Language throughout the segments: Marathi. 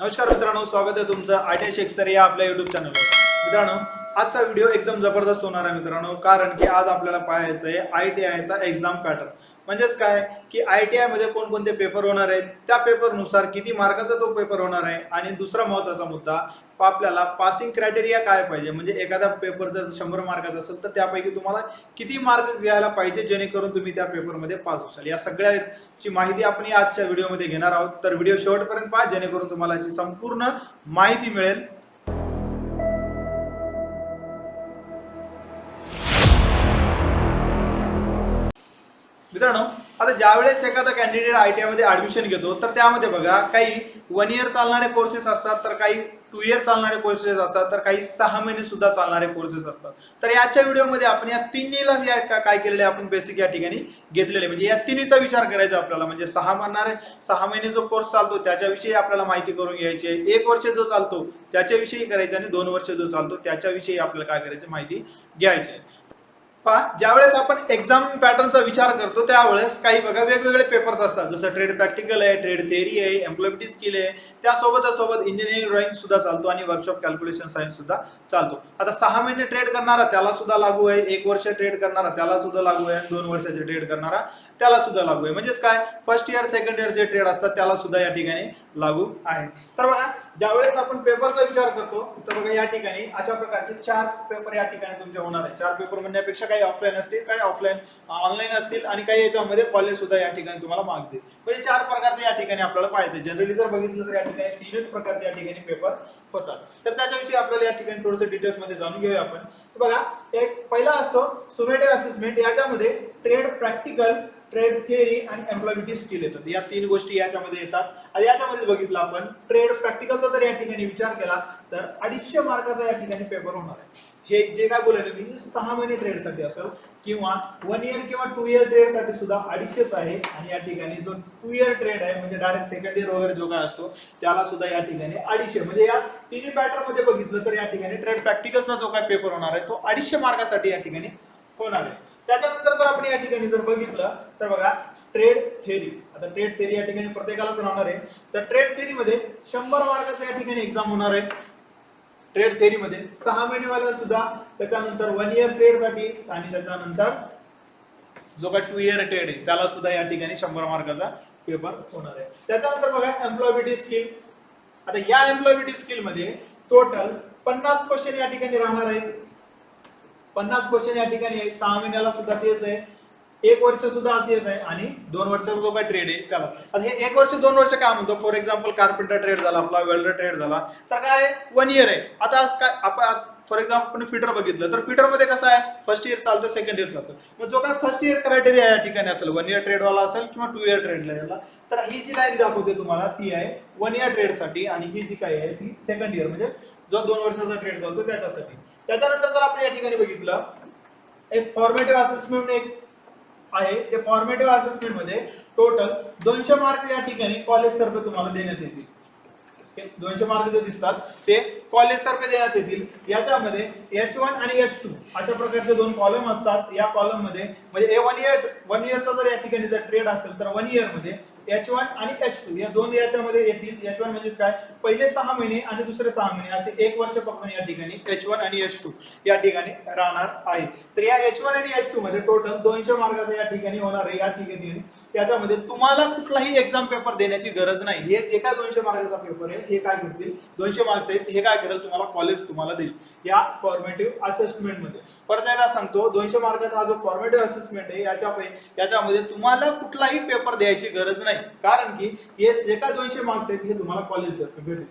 नमस्कार मित्रांनो स्वागत आहे तुमचं आय टी शेक्सर या आपल्या युट्यूब चॅनलवर मित्रांनो आजचा व्हिडिओ एकदम जबरदस्त होणार आहे मित्रांनो कारण की आज आपल्याला पाहायचं आहे आय टी आयचा एक्झाम पॅटर्न म्हणजेच काय? की आय टी आयमध्ये कोणकोणते पेपर होणार आहेत? त्या पेपरनुसार किती मार्काचा तो पेपर होणार आहे? आणि दुसरा महत्त्वाचा मुद्दा आपल्याला पासिंग क्रायटेरिया काय पाहिजे? म्हणजे एखादा पेपर जर शंभर मार्काचा असेल तर त्यापैकी तुम्हाला किती मार्क घ्यायला पाहिजे जेणेकरून तुम्ही त्या पेपरमध्ये पास होशाल? या सगळ्याची माहिती आपण या आजच्या व्हिडिओमध्ये घेणार आहोत. तर व्हिडिओ शेवटपर्यंत पहा जेणेकरून तुम्हाला याची संपूर्ण माहिती मिळेल. मित्रांनो आता ज्यावेळेस एखादा कॅन्डिडेट आय टी आयमध्ये ऍडमिशन घेतो तर त्यामध्ये बघा काही वन इयर चालणारे कोर्सेस असतात तर काही टू इयर चालणारे कोर्सेस असतात तर काही सहा महिने सुद्धा चालणारे कोर्सेस असतात. तर याच्या व्हिडिओमध्ये आपण या तिन्हीला या काय केलेले आपण बेसिक या ठिकाणी घेतलेले म्हणजे या तिन्हीचा विचार करायचा आपल्याला. म्हणजे सहा म्हणणारे सहा महिने जो कोर्स चालतो त्याच्याविषयी आपल्याला माहिती करून घ्यायची आहे. एक वर्ष जो चालतो त्याच्याविषयी करायचं आणि दोन वर्ष जो चालतो त्याच्याविषयी आपल्याला काय करायचं माहिती घ्यायची आहे. पहा ज्यावेळेस आपण एक्झाम पॅटर्नचा विचार करतो त्यावेळेस काही बघा वेगवेगळे पेपर्स असतात. जसं ट्रेड प्रॅक्टिकल आहे ट्रेड थेअरी आहे एम्प्लॉयबिलिटी स्किल आहे त्यासोबतच सोबत इंजिनिअरिंग ड्रॉइंग सुद्धा चालतो आणि वर्कशॉप कॅल्क्युलेशन सायन्स सुद्धा चालतो. आता सहा महिने ट्रेड करणारा त्याला सुद्धा लागू आहे. एक वर्ष ट्रेड करणारा त्याला सुद्धा लागू आहे. दोन वर्षाचे ट्रेड करणारा त्याला सुद्धा लागू आहे. म्हणजेच काय? फर्स्ट इयर सेकंड इयर जे ट्रेड असतात त्याला सुद्धा या ठिकाणी लागू आहे. तर बघा ज्यावेळेस आपण पेपरचा विचार करतो तर बघा या ठिकाणी अशा प्रकारचे चार पेपर या ठिकाणी तुमचे होणार आहे चार पेपर म्हणण्यापेक्षा काही ऑफलाईन असतील काही ऑफलाईन ऑनलाईन असतील आणि काही याच्यामध्ये कॉलेज सुद्धा या ठिकाणी तुम्हाला मार्क्स देईल. म्हणजे चार प्रकारचे या ठिकाणी आपल्याला पाहिजे जनरली जर बघितलं तर या ठिकाणी तीनच प्रकारचे या ठिकाणी पेपर होतात. तर त्याच्याविषयी आपल्याला या ठिकाणी थोडंसं डिटेल्समध्ये जाणून घेऊया आपण. बघा एक पहिला असतो सुमेटिव्ह असेसमेंट याच्यामध्ये ट्रेड प्रॅक्टिकल ट्रेड थिअरी आणि एम्प्लॉयबिलिटी स्किल येतात या तीन गोष्टी याच्यामध्ये येतात. आणि याच्यामध्ये बघितलं आपण ट्रेड प्रॅक्टिकलचा जर या ठिकाणी विचार केला तर अडीचशे मार्काचा या ठिकाणी पेपर होणार आहे. हे जे काय बोलायला मी म्हणजे सहा महिने ट्रेडसाठी असेल किंवा वन इयर किंवा टू इयर ट्रेडसाठी सुद्धा अडीचशेच आहे. आणि या ठिकाणी जो टू इयर ट्रेड आहे म्हणजे डायरेक्ट सेकंड इयर वगैरे जो काय असतो त्याला सुद्धा या ठिकाणी अडीचशे. म्हणजे या तिन्ही पॅटर्नमध्ये बघितलं तर या ठिकाणी ट्रेड प्रॅक्टिकलचा जो काय पेपर होणार आहे तो अडीचशे मार्कासाठी या ठिकाणी होणार आहे. त्याच्यानंतर जर आपण या ठिकाणी जर बघितलं तर बघा ट्रेड थेरी आता ट्रेड थेरी या ठिकाणी प्रत्येकालाच राहणार आहे. तर ट्रेड थेरीमध्ये शंभर मार्काचा या ठिकाणी एक्झाम होणार आहे. ट्रेड थेरीमध्ये सहा महिनेवाला सुद्धा त्याच्यानंतर वन इयर ट्रेडसाठी आणि त्याच्यानंतर जो काय टू इयर ट्रेड आहे त्याला सुद्धा या ठिकाणी शंभर मार्काचा पेपर होणार आहे. त्याच्यानंतर बघा एम्प्लॉयबिलिटी स्किल आता या एम्प्लॉयबिलिटी स्किलमध्ये टोटल पन्नास क्वेश्चन या ठिकाणी राहणार आहे. पन्नास क्वेश्चन या ठिकाणी आहे सहा महिन्याला सुद्धा तेच आहे. एक वर्ष सुद्धा तेच आहे. आणि दोन वर्षाचा जो काय ट्रेड आहे त्याला. आता हे एक वर्ष दोन वर्ष काय म्हणतो? फॉर एक्झाम्पल कार्पेंटर ट्रेड झाला आपला वेल्डर ट्रेड झाला. तर काय? वन इयर आहे. आता आज काय? आपण फॉर एक्झाम्पल आपण फिटर बघितलं तर फिटरमध्ये कसं आहे? फर्स्ट इयर चालतं सेकंड इयर चालतं. मग जो काय फर्स्ट इयर क्रायटेरिया या ठिकाणी असेल वन इयर ट्रेडवाला असेल किंवा टू इयर ट्रेडला तर ही जी लाईन दाखवते तुम्हाला ती आहे वन इयर ट्रेडसाठी आणि ही जी काय आहे ती सेकंड इयर म्हणजे जो दोन वर्षाचा ट्रेड चालतो त्याच्यासाठी. त्याच्यानंतर जर आपण या ठिकाणी बघितलं एक फॉर्मेटिव्ह असेसमेंट एक आहे. ते फॉर्मेटिव्ह असेसमेंटमध्ये टोटल दोनशे मार्क या ठिकाणी कॉलेज तर्फे तुम्हाला देण्यात येतील. हे दोनशे मार्क जे दिसतात ते कॉलेजतर्फे देण्यात येतील. याच्यामध्ये एच वन आणि एच टू अशा प्रकारचे दोन कॉलम असतात. या कॉलममध्ये म्हणजे वन इयर वन इयरचा जर या ठिकाणी जर ट्रेड असेल तर वन इयरमध्ये एच वन आणि एच टू या दोन याच्यामध्ये येतील. एच वन म्हणजे काय? पहिले सहा महिने आणि दुसरे सहा महिने असे एक वर्ष पकडून या ठिकाणी एच वन आणि एच टू या ठिकाणी राहणार आहे. तर या एच वन आणि एच टू मध्ये टोटल दोनशे मार्गाचा या ठिकाणी होणार आहे. या ठिकाणी त्याच्यामध्ये तुम्हाला कुठलाही एक्झाम पेपर देण्याची गरज नाही. हे जे काय दोनशे मार्काचा पेपर आहे हे काय करतील? दोनशे मार्क्स आहेत हे काय करेल तुम्हाला कॉलेज तुम्हाला देईल. या फॉर्मेटिव्ह असेसमेंटमध्ये परत एकदा सांगतो दोनशे मार्काचा हा जो फॉर्मेटिव्ह असेसमेंट आहे याच्या याच्यामध्ये तुम्हाला कुठलाही पेपर द्यायची गरज नाही. कारण की हे जे काय दोनशे मार्क्स आहेत हे तुम्हाला कॉलेज भेटेल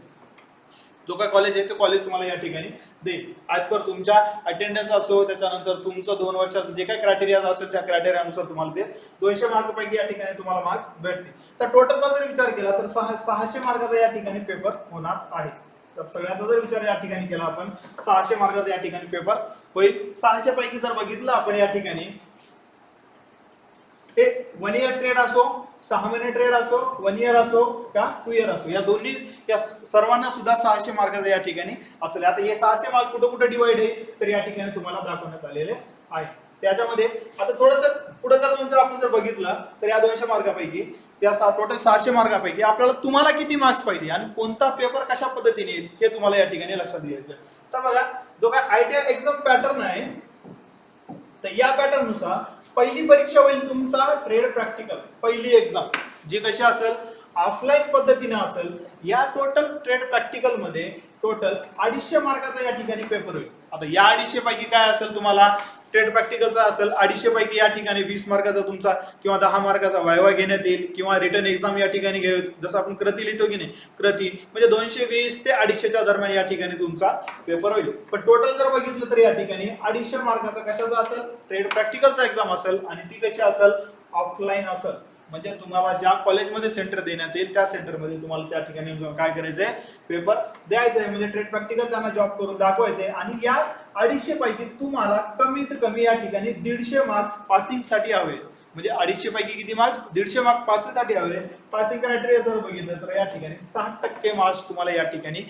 जो काय कॉलेज आहे ते कॉलेज तुम्हाला या ठिकाणी देईल. आज पर तुमच्या अटेंडन्स असो त्याच्यानंतर तुमचं दोन वर्षाचं जे काही क्रायटेरिया असेल त्या क्रायटेरियानुसार तुम्हाला ते दोनशे मार्कपैकी या ठिकाणी तुम्हाला मार्क्स भेटतील. तर टोटलचा जर विचार केला तर सहा सहाशे मार्काचा या ठिकाणी पेपर होणार आहे. तर सगळ्याचा जर विचार या ठिकाणी केला आपण सहाशे मार्काचा या ठिकाणी पेपर होईल. सहाशे पैकी जर बघितलं आपण या ठिकाणी हे वन इयर ट्रेड असो सहा महिने ट्रेड असो वन इयर असो का टू इयर असो या दोन्ही या सर्वांना सुद्धा सहाशे मार्काचा या ठिकाणी असेल. आता हे सहाशे मार्क कुठं कुठं डिवाइड आहे तर या ठिकाणी तुम्हाला दाखवण्यात आलेले आहे. त्याच्यामध्ये आता थोडस पुढे जर जर आपण जर बघितलं तर या दोनशे मार्कापैकी या सा टोटल सहाशे मार्कापैकी आपल्याला तुम्हाला किती मार्क्स पाहिजे आणि कोणता पेपर कशा पद्धतीने येईल हे तुम्हाला या ठिकाणी लक्षात द्यायचं तर बघा जो काय आयटीआय एक्झाम पॅटर्न आहे तर या पॅटर्ननुसार पहिली परीक्षा होईल तुमचा ट्रेड प्रॅक्टिकल पहिली एक्झाम जी कशी असेल? ऑफलाईन पद्धतीने असेल. या टोटल ट्रेड प्रॅक्टिकलमध्ये टोटल अडीचशे मार्काचा या ठिकाणी पेपर होईल. आता या अडीचशे पैकी काय असेल तुम्हाला? ट्रेड प्रॅक्टिकलचा असेल अडीचशे पैकी या ठिकाणी वीस मार्काचा तुमचा किंवा दहा मार्काचा वायवा घेण्यात येईल किंवा रिटर्न एक्झाम या ठिकाणी घेऊ जसं आपण कृती लिहितो की नाही कृती म्हणजे दोनशे वीस ते अडीचशेच्या दरम्यान या ठिकाणी तुमचा पेपर होईल. पण टोटल जर बघितलं तर या ठिकाणी अडीचशे मार्काचा कशाचा असेल? ट्रेड प्रॅक्टिकलचा एक्झाम असेल आणि ती कशी असेल? ऑफलाईन असेल. म्हणजे तुम्हाला ज्या कॉलेजमध्ये सेंटर देण्यात येईल त्या सेंटरमध्ये तुम्हाला त्या ठिकाणी काय करायचंय? पेपर द्यायचा आहे म्हणजे ट्रेड प्रॅक्टिकल त्यांना जॉब करून दाखवायचंय. आणि या अडीचशे पैकी तुम्हाला कमीत कमी या ठिकाणी दीडशे मार्क्स पासिंगसाठी हवे. म्हणजे अडीचशे पैकी किती मार्क्स दीडशे मार्क्स पासिंगसाठी हवे. पासिंग क्रायटेरिया जर बघितलं तर या ठिकाणी साठ टक्के मार्क्स तुम्हाला या ठिकाणी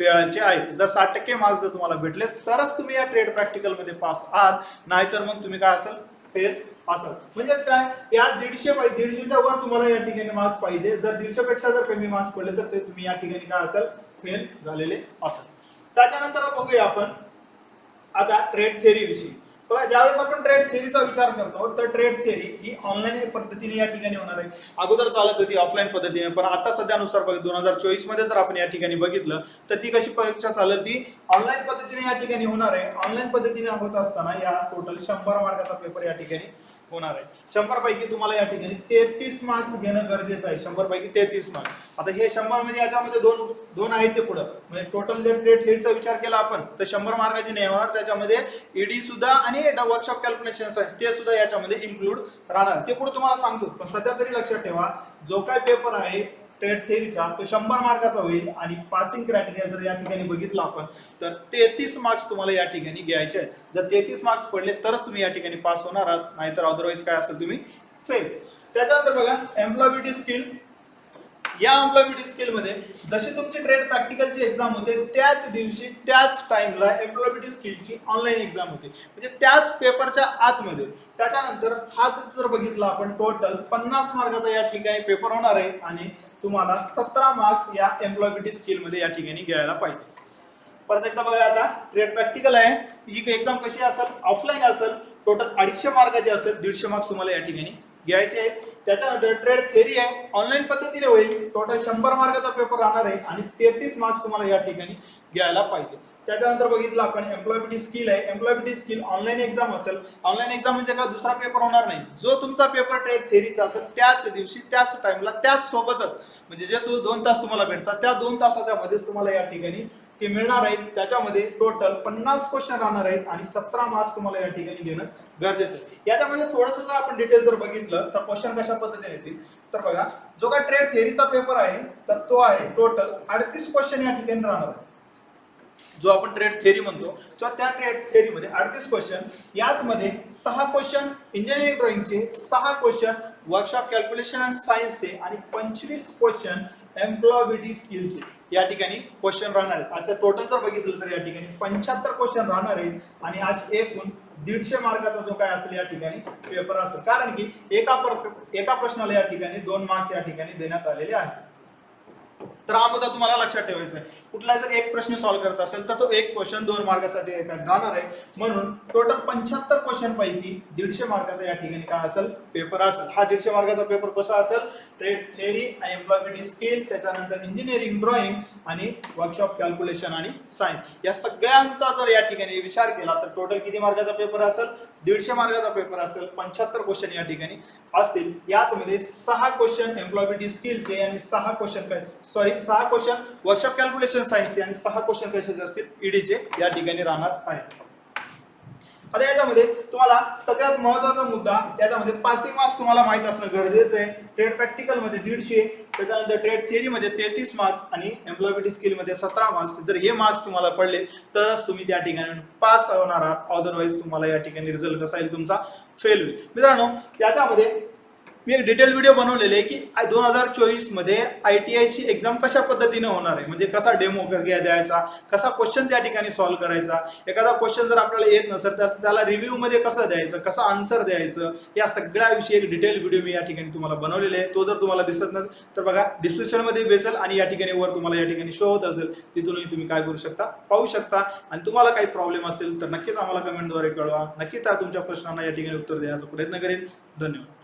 मिळायचे आहेत जर साठ टक्के मार्क्स जर तुम्हाला भेटले तरच तुम्ही या ट्रेड प्रॅक्टिकलमध्ये पास आहात. नाहीतर मग तुम्ही काय असेल? फेल असं. म्हणजेच काय? या दीडशे दीडशेच्या वर तुम्हाला या ठिकाणी मार्क्स पाहिजे. जर दीडशे पेक्षा जर कमी मार्क्स पडले तर ते तुम्ही या ठिकाणी काय असाल? फेल झालेले असाल. त्याच्यानंतर बघूया आपण. आता ट्रेड थेअरी विषयी. बघा ज्यावेळेस आपण ट्रेड थेअरीचा विचार करतो तर ट्रेड थेअरी ही ऑनलाईन पद्धतीने या ठिकाणी होणार आहे. अगोदर चालत होती ऑफलाईन पद्धतीने पण आता सध्यानुसार बघ दोन हजार चोवीसमध्ये जर आपण या ठिकाणी बघितलं तर ती कशी परीक्षा चालेल ती ऑनलाईन पद्धतीने या ठिकाणी होणार आहे. ऑनलाईन पद्धतीने होत असताना या टोटल शंभर मार्काचा पेपर या ठिकाणी होणार आहे. शंभर पैकी तुम्हाला या ठिकाणी तेहतीस मार्क्स घेणं गरजेचं आहे. शंभर पैकी तेहतीस मार्क्स आता हे शंभर म्हणजे याच्यामध्ये दोन दोन आहेत ते पुढं. म्हणजे टोटल जर ट्रेड हेडचा विचार केला आपण तर शंभर मार्काची नाही होणार. त्याच्यामध्ये ईडी सुद्धा आणि वर्कशॉप कॅल्क्युलेशन आहे ते सुद्धा याच्यामध्ये इन्क्लूड राहणार. ते पुढे तुम्हाला सांगतो. पण सध्या तरी लक्षात ठेवा जो काय पेपर आहे ट्रेड थेरीचा तो शंभर मार्काचा होईल आणि पासिंग क्रायटेरिया जर या ठिकाणी बघितला आपण तर तेहतीस मार्क्स तुम्हाला या ठिकाणी घ्यायचे आहेत. जर तेहतीस मार्क्स पडले तरच तुम्ही या ठिकाणी पास होणार आहात नाहीतर अदरवाईज काय असेल तुम्ही फेल त्याच्यानंतर बघा एम्प्लॉयबिलिटी स्किल या एम्प्लॉयबिलिटी स्किलमध्ये जशी तुमची ट्रेड प्रॅक्टिकलची एक्झाम होते त्याच दिवशी त्याच टाइमला एम्प्लॉयबिलिटी स्किलची ऑनलाईन एक्झाम होते. म्हणजे त्याच पेपरच्या आतमध्ये. त्याच्यानंतर हा जर बघितला आपण टोटल पन्नास मार्काचा या ठिकाणी पेपर होणार आहे आणि तुम्हाला सतरा मार्क्स या एम्प्लॉयबिलिटी स्किलमध्ये या ठिकाणी घ्यायला पाहिजे. परत एकदा बघा आता ट्रेड प्रॅक्टिकल आहे. ही एक्झाम कशी असेल ऑफलाईन असेल टोटल अडीचशे मार्काची असेल दीडशे मार्क्स तुम्हाला या ठिकाणी घ्यायचे आहेत. त्याच्यानंतर ट्रेड थेरी आहे. ऑनलाईन पद्धतीने होईल. टोटल शंभर मार्काचा पेपर राहणार आहे आणि तेहतीस मार्क्स तुम्हाला या ठिकाणी घ्यायला पाहिजे. त्याच्यानंतर बघितलं आपण एम्प्लॉयबिलिटी स्किल आहे. एम्प्लॉयबिलिटी स्किल ऑनलाईन एक्झाम असेल ऑनलाईन एक्झाम म्हणजे काय? दुसरा पेपर होणार नाही. जो तुमचा पेपर ट्रेड थेरीचा असेल त्याच दिवशी त्याच टाइमला त्याच सोबतच म्हणजे जे तू दोन तास तुम्हाला भेटतात त्या दोन तासाच्या मध्येच तुम्हाला या ठिकाणी ते मिळणार आहेत. त्याच्यामध्ये टोटल पन्नास क्वेश्चन राहणार आहेत आणि सतरा मार्क्स तुम्हाला या ठिकाणी घेणं गरजेचं आहे. याच्यामध्ये थोडंसं जर आपण डिटेल जर बघितलं तर क्वेश्चन कशा पद्धतीने येतील? तर बघा जो काय ट्रेड थेरीचा पेपर आहे तर तो आहे टोटल अडतीस क्वेश्चन या ठिकाणी राहणार आहे जो आपण ट्रेड थेअरी म्हणतो किंवा त्या ट्रेड थेरीमध्ये अडतीस क्वेश्चन याच मध्ये सहा क्वेश्चन इंजिनिअरिंग ड्रॉइंगचे सहा क्वेश्चन वर्कशॉप कॅल्क्युलेशन अँड सायन्सचे आणि पंचवीस क्वेश्चन एम्प्लॉयबिलिटी स्किलचे या ठिकाणी क्वेश्चन राहणार आहेत. असं टोटल जर बघितलं तर या ठिकाणी पंच्याहत्तर क्वेश्चन राहणार आहेत आणि आज एकूण दीडशे मार्काचा जो काय असेल या ठिकाणी पेपर असेल. कारण की एका पर- एका प्रश्नाला या ठिकाणी दोन मार्क्स या ठिकाणी देण्यात आलेले आहेत. तर हा मुद्दा तुम्हाला लक्षात ठेवायचा आहे. कुठला जर एक प्रश्न सॉल्व्ह करत असेल तर तो एक क्वेश्चन दोन मार्गासाठी राहणार आहे. म्हणून टोटल पंच्याहत्तर क्वेश्चन पैकी दीडशे मार्काचा या ठिकाणी काय असेल? पेपर असेल. हा दीडशे मार्काचा पेपर कसा असेल? ट्रेड थेअरी एम्प्लॉयमेंट स्किल त्याच्यानंतर इंजिनिअरिंग ड्रॉइंग आणि वर्कशॉप कॅल्क्युलेशन आणि सायन्स या सगळ्यांचा जर या ठिकाणी विचार केला तर टोटल किती मार्काचा पेपर असेल? दीडशे मार्गाचा पेपर असेल पंच्याहत्तर क्वेश्चन या ठिकाणी असतील. याचमध्ये सहा क्वेश्चन एम्प्लॉयबिलिटी स्किलचे आणि सहा क्वेश्चन काय? सॉरी सहा क्वेश्चन वर्कशॉप कॅल्क्युलेशन सायन्सचे आणि सहा क्वेश्चन कशाचे असतील? ईडीचे या ठिकाणी राहणार आहेत. आता याच्यामध्ये तुम्हाला सगळ्यात महत्त्वाचा मुद्दा याच्यामध्ये पासिंग मार्क्स तुम्हाला माहीत असणं गरजेचं आहे. ट्रेड प्रॅक्टिकलमध्ये दीडशे त्याच्यानंतर ट्रेड थिअरी मध्ये तेहतीस मार्क्स आणि एम्प्लॉयबिलिटी स्किलमध्ये सतरा मार्क्स जर हे मार्क्स तुम्हाला पडले तरच तुम्ही त्या ठिकाणी पास होणार आहात. अदरवाईज तुम्हाला या ठिकाणी रिझल्ट कसा येईल तुमचा फेल होईल. मित्रांनो याच्यामध्ये मी एक डिटेल व्हिडिओ बनवलेले आहे की दोन हजार चोवीसमध्ये आय टी आयची एक्झाम कशा पद्धतीने होणार आहे? म्हणजे कसा डेमो द्यायचा? कसा क्वेश्चन त्या ठिकाणी सॉल्व्ह करायचा? एखादा क्वेश्चन जर आपल्याला येत नसेल तर त्याला रिव्ह्यूमध्ये कसं द्यायचं? कसं आन्सर द्यायचं? या सगळ्याविषयी एक डिटेल व्हिडिओ मी या ठिकाणी तुम्हाला बनवलेले आहे. तो जर तुम्हाला दिसत नसेल तर बघा डिस्क्रिप्शनमध्ये बेसेल आणि या ठिकाणी वर तुम्हाला या ठिकाणी शो होत असेल तिथूनही तुम्ही काय करू शकता? पाहू शकता. आणि तुम्हाला काही प्रॉब्लेम असेल तर नक्कीच आम्हाला कमेंटद्वारे कळवा. नक्कीच त्या तुमच्या प्रश्नांना या ठिकाणी उत्तर देण्याचा प्रयत्न करेन. धन्यवाद.